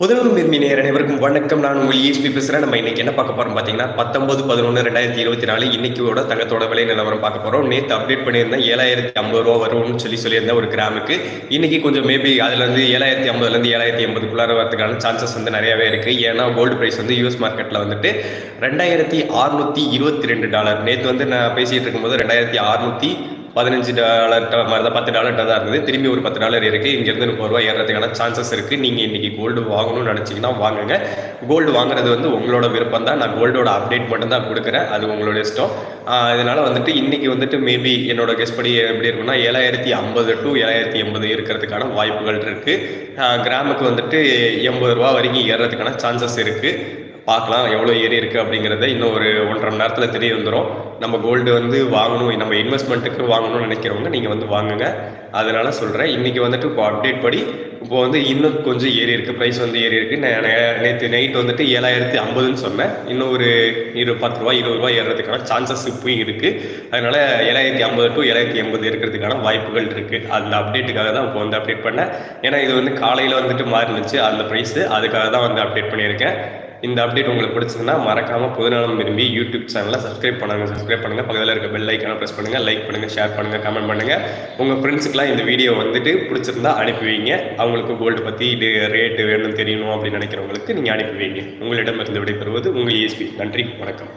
புதனூர் மீன் நேர் அனைவருக்கும் வணக்கம். நான் உங்கள் இஎஸ்பி பேசுகிறேன் நம்ம இன்னைக்கு என்ன பார்க்க போறோம் பார்த்தீங்கன்னா பத்தொன்பது பதினொன்று ரெண்டாயிரத்தி இருபத்தி நாலு இன்னைக்கோட தங்கத்தோட விலை நிலவரம் பார்க்க போகிறோம் நேற்று அப்டேட் பண்ணியிருந்தேன் ஏழாயிரத்தி ஐம்பது ரூபா வரும்னு சொல்லி சொல்லியிருந்தேன் ஒரு கிராமுக்கு. இன்னைக்கு கொஞ்சம் மேபி அதுலேருந்து ஏழாயிரத்தி ஐம்பதுலேருந்து ஏழாயிரத்தி எண்பதுக்குள்ளார வரதுக்கான சான்சஸ் வந்து நிறையவே இருக்குது ஏன்னா கோல்டு ப்ரைஸ் வந்து யூஎஸ் மார்க்கெட்டில் வந்துட்டு ரெண்டாயிரத்தி அறுநூத்தி இருபத்தி ரெண்டு டாலர் நேற்று வந்து நான் பேசிகிட்டு இருக்கும்போது ரெண்டாயிரத்தி அறுநூத்தி பதினஞ்சு டாலர் மாதிரி தான் பத்து டாலர் தான் இருந்தது. திரும்பி ஒரு பத்து டாலர் இருக்கு. இங்கேருந்து முப்பது ரூபா ஏறதுக்கான சான்சஸ் இருக்கு. நீங்க இன்னைக்கு கோல்டு வாங்கணும்னு நினைச்சீங்கன்னா வாங்குங்க. கோல்டு வாங்குறது வந்து உங்களோட விருப்பம் தான். நான் கோல்டோட அப்டேட் மட்டும் தான் கொடுக்குறேன். அது உங்களோட இஷ்டம். ஆஹ் வந்துட்டு இன்னைக்கு வந்துட்டு மேபி என்னோட கெஸ் படி எப்படி இருக்கும்னா ஏழாயிரத்தி ஐம்பது டு ஏழாயிரத்தி எண்பது இருக்கிறதுக்கான வாய்ப்புகள் இருக்கு. கிராமுக்கு வந்துட்டு எண்பது ரூபா வரைக்கும் ஏறதுக்கான சான்சஸ் இருக்கு. பார்க்கலாம் எவ்வளோ ஏறி இருக்குது அப்படிங்கிறத இன்னும் ஒரு ஒன்றரை மணி நேரத்தில் தெரிய வந்துடும் நம்ம கோல்டு வந்து வாங்கணும் நம்ம இன்வெஸ்ட்மெண்ட்டுக்கு வாங்கணும்னு நினைக்கிறவங்க நீங்கள் வந்து வாங்குங்க. அதனால் சொல்கிறேன் இன்றைக்கி வந்துட்டு இப்போ அப்டேட் படி இப்போ வந்து இன்னும் கொஞ்சம் ஏறி இருக்குது ப்ரைஸ் வந்து ஏறி இருக்குது நான் நேற்று நைட் வந்துட்டு ஏழாயிரத்தி ஐம்பதுன்னு சொன்னேன். இன்னும் ஒரு இரு பத்து ரூபா இருபது ரூபா ஏறுறதுக்கான சான்சஸ் இப்போயும் இருக்குது அதனால் ஏழாயிரத்தி ஐம்பது டு ஏழாயிரத்தி எண்பது இருக்கிறதுக்கான வாய்ப்புகள் இருக்குது அந்த அப்டேட்டுக்காக தான் இப்போ வந்து அப்டேட் பண்ணேன். ஏன்னா இது வந்து காலையில் வந்துட்டு மாறினுச்சு அந்த ப்ரைஸு அதுக்காக தான் வந்து அப்டேட் பண்ணியிருக்கேன். இந்த அப்டேட் உங்களுக்கு பிடிச்சதுன்னா மறக்காம பொதுநலம் விரும்பி யூடியூப் சேனலை சப்ஸ்கிரைப் பண்ணுங்க. சப்ஸ்கிரைப் பண்ணுங்க. பக்கத்தில் இருக்க பெல் ஐக்கான ப்ரெஸ் பண்ணுங்க. லைக் பண்ணுங்க ஷேர் பண்ணுங்க கமெண்ட் பண்ணுங்க. உங்க ஃப்ரெண்ட்ஸுக்குலாம் இந்த வீடியோ வந்துட்டு பிடிச்சிருந்தா அனுப்பி வைங்க. அவங்களுக்கு கோல்டு பத்தி இது ரேட்டு வேணும் தெரியணும் அப்படின்னு நினைக்கிறவங்களுக்கு நீங்க அனுப்பி வைங்க. உங்களிடம் இருந்து விடைபெறுவது உங்கள் ESP நன்றி வணக்கம்.